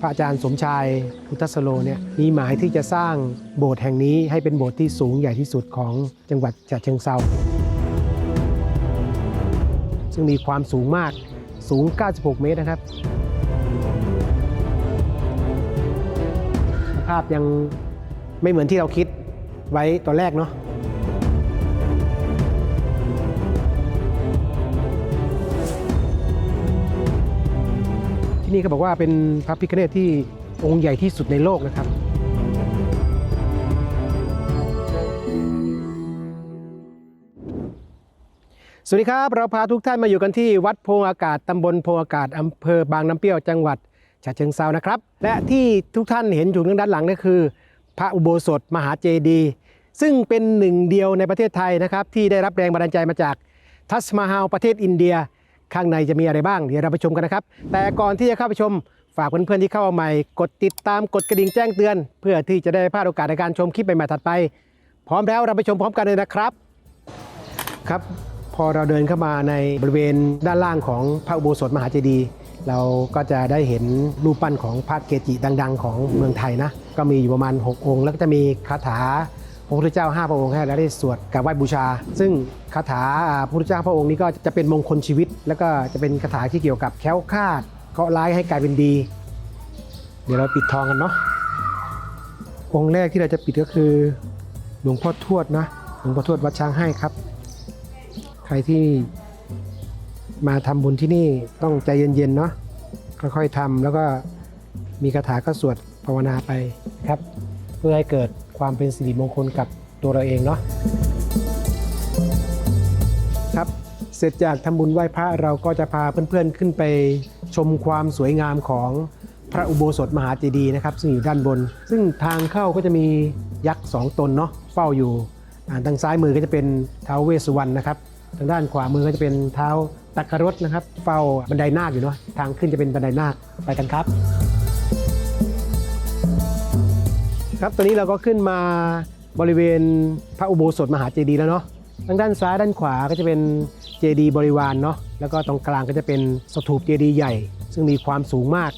พระอาจารย์สมชายพุทธสโลเนี่ยมีหมายที่จะสร้างโบสถ์แห่งนี้ให้เป็นโบสถ์ที่สูงใหญ่ที่สุดของจังหวัดฉะเชิงเซาซึ่งมีความสูงมากสูง 96 เมตรนะครับ ภาพยังไม่เหมือนที่เราคิดไว้ตอนแรกเนาะ ที่นี่ก็บอกว่าเป็นพระพิฆเนศที่องค์ใหญ่ที่สุดในโลกนะครับ สวัสดีครับ เราพาทุกท่านมาอยู่กันที่วัดโพงอากาศตำบลโพงอากาศอำเภอบางน้ำเปรี้ยวจังหวัดฉะเชิงเซานะครับ และที่ทุกท่านเห็นอยู่ทางด้านหลังนี่คือ พระอุโบสถมหาเจดีย์ซึ่งเป็นหนึ่งเดียวในประเทศไทยนะครับที่ได้รับแรงบันดาลใจมาจากทัสมาฮาลประเทศอินเดีย ข้างในจะมีอะไรบ้างเดี๋ยวเราไปชมกันนะครับ แต่ก่อนที่จะเข้าไปชมฝากเพื่อนๆที่เข้ามาใหม่ กดติดตามกดกระดิ่งแจ้งเตือน เพื่อที่จะได้พลาดโอกาสในการชมคลิปใหม่ๆถัดไป พร้อมแล้วเราไปชมพร้อมกันเลยนะครับครับ พอเราเดินเข้ามาในบริเวณด้านล่างของพระอุโบสถมหาเจดีย์เราก็จะได้เห็นรูปปั้นของพระเกจิดัง ๆ ของเมืองไทยนะ ก็มีอยู่ประมาณ 6 องค์ แล้วก็จะมีคาถา พระพุทธเจ้า5พระองค์ให้เราได้สวดกราบไหว้บูชา ซึ่งคาถาพระพุทธเจ้าพระองค์นี้ก็จะเป็นมงคลชีวิต แล้วก็จะเป็นคาถาที่เกี่ยวกับแค้วคาดเคราะร้ายให้กลายเป็นดี เดี๋ยวเราปิดทองกันเนาะองค์แรกที่เราจะปิดก็คือหลวงพ่อทวดนะหลวงพ่อทวดวัดช้างให้ครับ ใครที่มาทำบุญที่นี่ต้องใจเย็นๆเนาะค่อยๆทำแล้วก็มีคาถาก็สวดภาวนาไปครับ เพื่อให้เกิด ความเป็นสิริมงคลกับตัวเราเองเนาะครับเสร็จจากทำบุญไหว้พระเราก็จะพาเพื่อนๆขึ้นไปชมความสวยงามของพระอุโบสถมหาเจดีย์นะครับ ซึ่งอยู่ด้านบน ซึ่งทางเข้าก็จะมียักษ์สองตนเนาะเฝ้าอยู่ทางซ้ายมือก็จะเป็นท้าวเวสสุวรรณนะครับ ทางด้านขวามือก็จะเป็นเท้าตักกรถนะครับ เฝ้าบันไดนาคอยู่เนาะทางขึ้นจะเป็นบันไดนาคไปกันครับ ครับตอนนี้เราก็ขึ้นมาบริเวณพระอุโบสถมหาเจดีย์แล้วเนาะทางด้านซ้ายด้านขวาก็จะเป็นเจดีย์บริวารเนาะแล้วก็ตรงกลางก็จะเป็นสถูปเจดีย์ใหญ่ ซึ่งมีความสูงมาก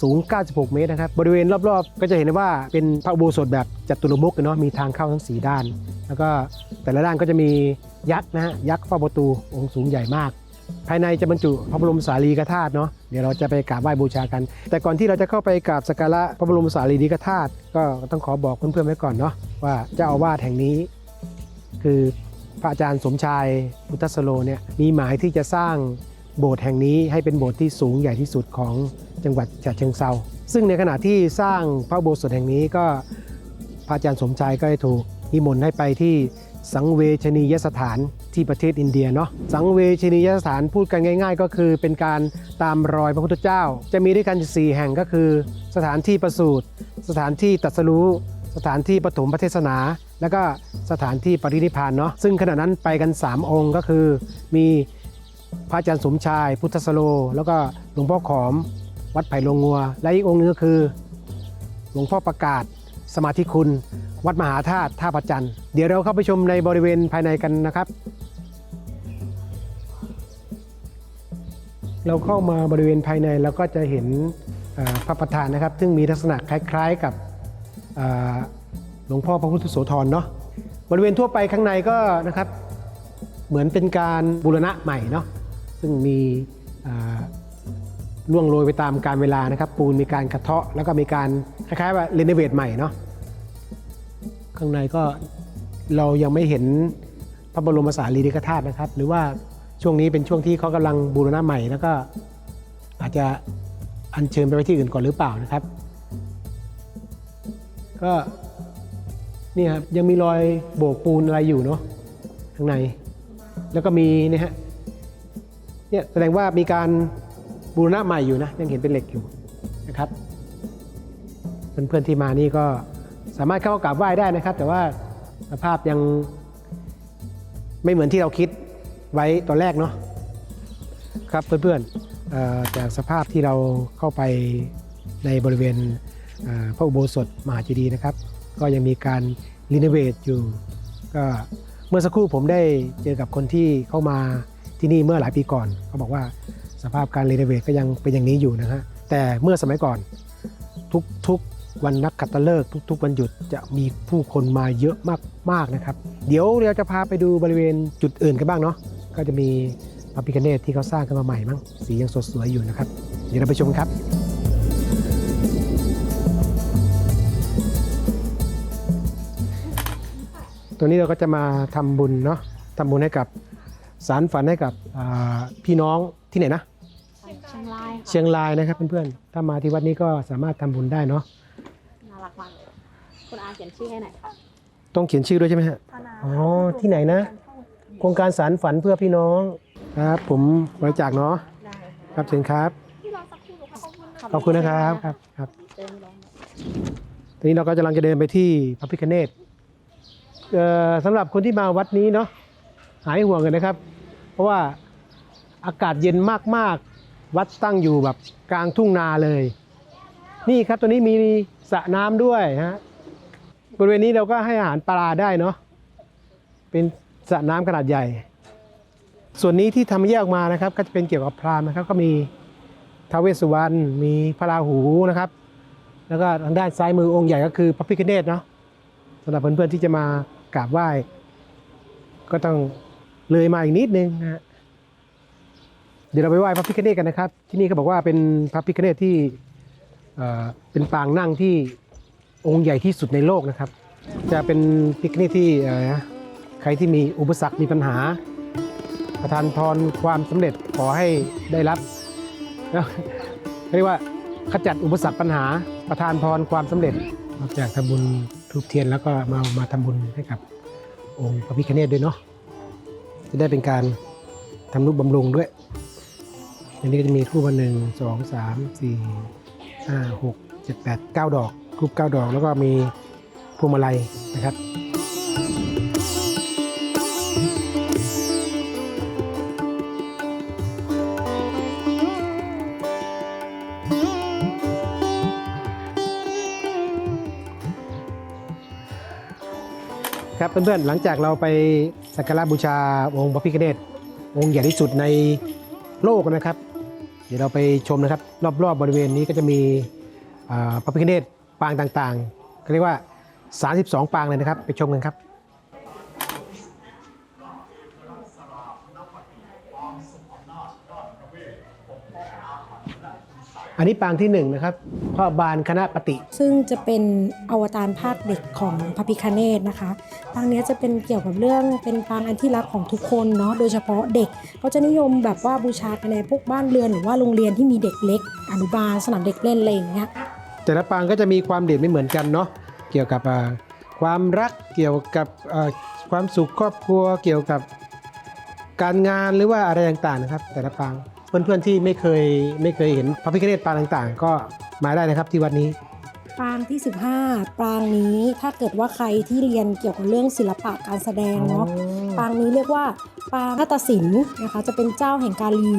สูง 96 เมตรนะครับ บริเวณรอบๆ ก็จะเห็นได้ว่าเป็นพระอุโบสถแบบจัตุรมุขเนาะ มีทางเข้าทั้ง 4 ด้าน แล้วก็แต่ละด้านก็จะมียักษ์นะฮะ ยักษ์เฝ้าประตูองค์สูงใหญ่มาก ภายในจะบรรจุพระบรมสารีริกธาตุเนาะเดี๋ยวเราจะไปกราบไหว้บูชากัน แต่ก่อนที่เราจะเข้าไปกราบสักการะพระบรมสารีริกธาตุก็ต้องขอบอกเพื่อนๆไว้ก่อนเนาะว่าเจ้าอาวาสแห่งนี้ คือพระอาจารย์สมชายพุทธสโลเนี่ยมีหมายที่จะสร้างโบสถ์แห่งนี้ให้เป็นโบสถ์ที่สูงใหญ่ที่สุดของจังหวัดฉะเชิงเซาซึ่งในขณะที่สร้างพระโบสถ์แห่งนี้ก็พระอาจารย์สมชายก็ได้ถูกนิมนต์ให้ไปที่ สังเวชนียสถานที่ประเทศอินเดียเนาะสังเวชนียสถานพูดกันง่าย ๆ ก็คือเป็นการตามรอยพระพุทธเจ้า จะมีด้วยกันสี่แห่งก็คือ สถานที่ประสูติสถานที่ตรัสรู้สถานที่ปฐมพระเทศนา แล้วก็สถานที่ปรินิพานเนาะซึ่งขณะนั้นไปกัน 3 องค์ก็คือมีพระอาจารย์สมชาย พุทธสโล แล้วก็หลวงพ่อขอม วัดไผ่ลงงัว และอีกองค์หนึงก็คือ หลวงพ่อประกาศสมาธิคุณ วัดมหาธาตุท่าประจันทร์เดี๋ยวเราเข้าไปชมในบริเวณภายในกันนะครับ เราเข้ามาบริเวณภายในเราก็จะเห็นพระประธานนะครับ ซึ่งมีลักษณะคล้ายๆกับหลวงพ่อพระพุทธโสธรเนาะบริเวณทั่วไปข้างในก็นะครับ เหมือนเป็นการบูรณะใหม่เนาะซึ่งมีล่วงโรยไปตามการเวลานะครับ ปูนมีการกระเทาะแล้วก็มีการคล้ายๆว่าเรโนเวทใหม่เนาะ ข้างในก็เรายังไม่เห็นพระบรมสารีริกธาตุนะครับ หรือว่าช่วงนี้เป็นช่วงที่เขากำลังบูรณะใหม่แล้วก็อาจจะอัญเชิญไปไว้ที่อื่นก่อนหรือเปล่านะครับ ก็นี่ครับยังมีรอยโบกปูนอะไรอยู่เนาะข้างใน แล้วก็มีเนี่ยฮะเนี่ยแสดงว่ามีการบูรณะใหม่อยู่นะยังเห็นเป็นเหล็กอยู่นะครับเพื่อนๆที่มานี่ก็ สามารถเข้ากราบไหว้ได้นะครับ แต่ว่าสภาพยังไม่เหมือนที่เราคิดไว้ตอนแรกเนาะครับเพื่อนๆจากสภาพที่เราเข้าไปในบริเวณพระอุโบสถมหาเจดีย์นะครับ ก็ยังมีการรีโนเวทอยู่ก็เมื่อสักครู่ผมได้เจอกับคนที่เข้ามาที่นี่เมื่อหลายปีก่อนเขาบอกว่าสภาพการรีโนเวทก็ยังเป็นอย่างนี้อยู่นะฮะแต่เมื่อสมัยก่อนทุกๆ วันนักขัตฤกษ์ทุก ๆ วันหยุดจะมีผู้คนมาเยอะมากๆนะครับ เดี๋ยวเราจะพาไปดูบริเวณจุดอื่นกันบ้างเนาะก็จะมีพระพิคเนตที่เขาสร้างขึ้นมาใหม่มั้งสียังสดสวยอยู่นะครับ เดี๋ยวเราไปชมครับตัวนี้เราก็จะมาทำบุญเนาะทำบุญให้กับสารฝันให้กับพี่น้องที่ไหนนะ ค่ะเชียงรายนะครับเพื่อนๆ ถ้ามาที่วัดนี้ก็สามารถทำบุญได้เนาะ น่ารักมากเลยคุณอาเขียนชื่อให้หน่อยค่ะต้องเขียนชื่อด้วยใช่ไหมฮะ อ๋อที่ไหนนะ โครงการสารฝันเพื่อพี่น้องครับ ผมบริจาคเนาะได้ครับเชิญครับ ขอบคุณนะครับครับครับ เติมลงทีนี้เราก็กำลังจะเดินไปที่พระพิฆเนศเอ่อสำหรับคนที่มาวัดนี้เนาะหายห่วงกันนะครับ เพราะว่าอากาศเย็นมากๆ วัดตั้งอยู่แบบกลางทุ่งนาเลย นี่ครับตัวนี้มีสระน้ำด้วยฮะบริเวณนี้เราก็ให้อาหารปลาได้เนาะเป็นสระน้ำขนาดใหญ่ ส่วนนี้ที่ทำแยกออกมานะครับ ก็จะเป็นเกี่ยวกับพรามนะครับ ก็มีท้าวเวสุวรรณมีพระราหูนะครับ แล้วก็ทางด้านซ้ายมือองค์ใหญ่ก็คือพระพิฆเนศเนาะสำหรับเพื่อนๆที่จะมากราบไหว้ ก็ต้องเลยมาอีกนิดนึงนะฮะ เดี๋ยวเราไปไหว้พระพิฆเนศกันนะครับ ที่นี่เขาบอกว่าเป็นพระพิฆเนศที่เป็นปางนั่งที่องค์ใหญ่ที่สุดในโลกนะครับ จะเป็นพิฆเนศที่ใครที่มีอุปสรรคมีปัญหา ประทานพรความสำเร็จขอให้ได้รับเรียกว่าขจัดอุปสรรคปัญหาประทานพรความสำเร็จนอกจากทำบุญทูบเทียนแล้วก็มามาทำบุญให้กับองค์พระพิฆเนศด้วยเนาะจะได้เป็นการทำนุบำรุงด้วย อันนี้ก็จะมีทูบหนึ่งสองสามสี่ห้าหกเจ็ดแปดเก้าดอกทูบเก้าดอกแล้วก็มีพวงมาลัยนะครับครับเพื่อนๆ หลังจากเราไปสักการะบูชาองค์พระพิฆเนศองค์ใหญ่ที่สุดในโลกนะครับ ดี๋ยวเราไปชมนะครับ รอบๆบริเวณนี้ก็จะมีพระพิฆเนศปางต่างๆเขาเรียกว่า 32 ปางเลยนะครับ ไปชมกันครับ อันนี้ปางที่หนึ่งนะครับพ่อบานคณะปฏิ ซึ่งจะเป็นอวตารภาคเด็กของพระพิคเนตนะคะปางเนี้ยจะเป็นเกี่ยวกับเรื่องเป็นปางอันที่รักของทุกคนเนาะโดยเฉพาะเด็กเขาจะนิยมแบบว่าบูชากันในพวกบ้านเรือนหรือว่าโรงเรียนที่มีเด็กเล็ก อนุบาลสนามเด็กเล่นอะไรอย่างเงี้ยแต่ละปางก็จะมีความเด่นไม่เหมือนกันเนาะเกี่ยวกับอ่าความรักเกี่ยวกับอ่าความสุขครอบครัวเกี่ยวกับการงานหรือว่าอะไรต่างๆนะครับ แต่ละปาง เพื่อนๆที่ไม่เคยไม่เคยเห็นพระพิฆเนศปางต่างๆ ก็มาได้นะครับที่วัดนี้ ปางที่ 15 ปางนี้ถ้าเกิดว่าใครที่เรียนเกี่ยวกับเรื่องศิลปะการแสดงเนาะปางนี้เรียกว่าปางนาฏศิลป์นะคะจะเป็นเจ้าแห่งการลี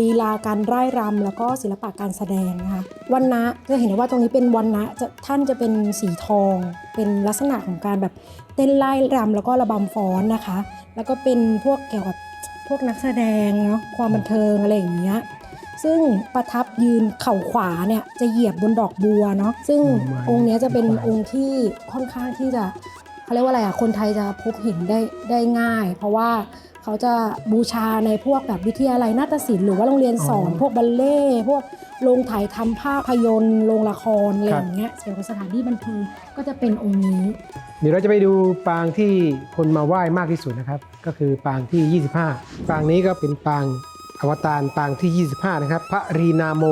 ลีลาการร่ายรำแล้วก็ศิลปะการแสดงนะคะวันนะจะเห็นได้ว่าตรงนี้เป็นวันนะจะท่านจะเป็นสีทอง เป็นลักษณะของการแบบเต้นไล่รำแล้วก็ระบำฟ้อนนะคะ แล้วก็เป็นพวกเกี่ยวกับพ วกนักแสดงเนาะความบันเทิงอะไรอย่างเงี้ยซึ่งประทับยืนเข่าขวาเนี่ยจะเหยียบบนดอกบัวเนาะซึ่งอองค์เนี้ยจะเป็นองค์ที่ค่อนข้างที่จะเขาเรียกว่าอะไรอะคนไทยจะพบเห็นได้ได้ง่าย เพราะว่า เขาจะบูชาในพวกแบบวิทยาลัยนาฏศิลป์หรือว่าโรงเรียนสอนอ๋อพวกบัลเล่ต์พวกโรงถ่ายทำภาพยนตร์โรงละครอะไรครับอย่างเงี้ยเกี่ยวกับสถานที่บันเทิงก็จะเป็นองค์นี้ เดี๋ยวเราจะไปดูปางที่คนมาไหว้มากที่สุดนะครับ ก็คือปางที่ 25 ปางนี้ก็เป็นปางอวตารปางที่ 25 นะครับ พระรีนาโม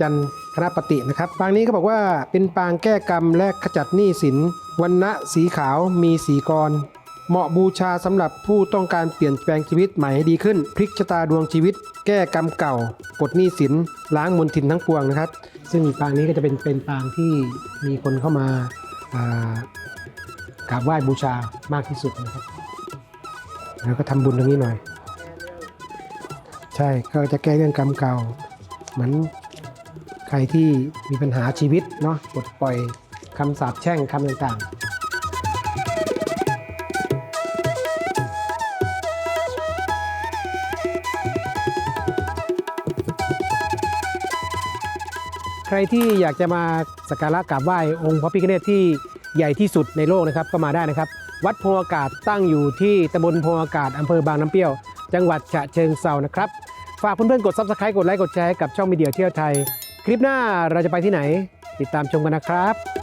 จันคณปฏินะครับ ปางนี้ก็บอกว่าเป็นปางแก้กรรมและขจัดหนี้สินวันณะสีขาวมีสีกร เหมาะบูชาสำหรับผู้ต้องการเปลี่ยนแปลงชีวิตใหม่ให้ดีขึ้น พลิกชะตาดวงชีวิต แก้กรรมเก่าปลดหนี้สิน ล้างมลทินทั้งปวงนะครับ ซึ่งปางนี้ก็จะเป็นเป็นปางที่มีคนเข้ามาากราบไหว้บูชามากที่สุดนะครับ แล้วก็ทำบุญตรงนี้หน่อย ใช่ก็จะแก้เรื่องกรรมเก่า เหมือนใครที่มีปัญหาชีวิตเนาะปลดปล่อยคำสาปแช่งคำต่างๆ รที่อยากจะมาสักการะกราบไหว้องค์พระพิฆเนศที่ใหญ่ที่สุดในโลกนะครับก็มาได้นะครับ วัดโพอากาศตั้งอยู่ที่ตำบลโพอากาศอำเภอบางน้ำเปรี้ยว จังหวัดฉะเชิงเซานะครับ ฝากเพื่อนๆกดซับสไครต์กดไลค์กดแชร์ให้กับช่องมีเดียเที่ยวไทย คลิปหน้าเราจะไปที่ไหน ติดตามชมกันนะครับ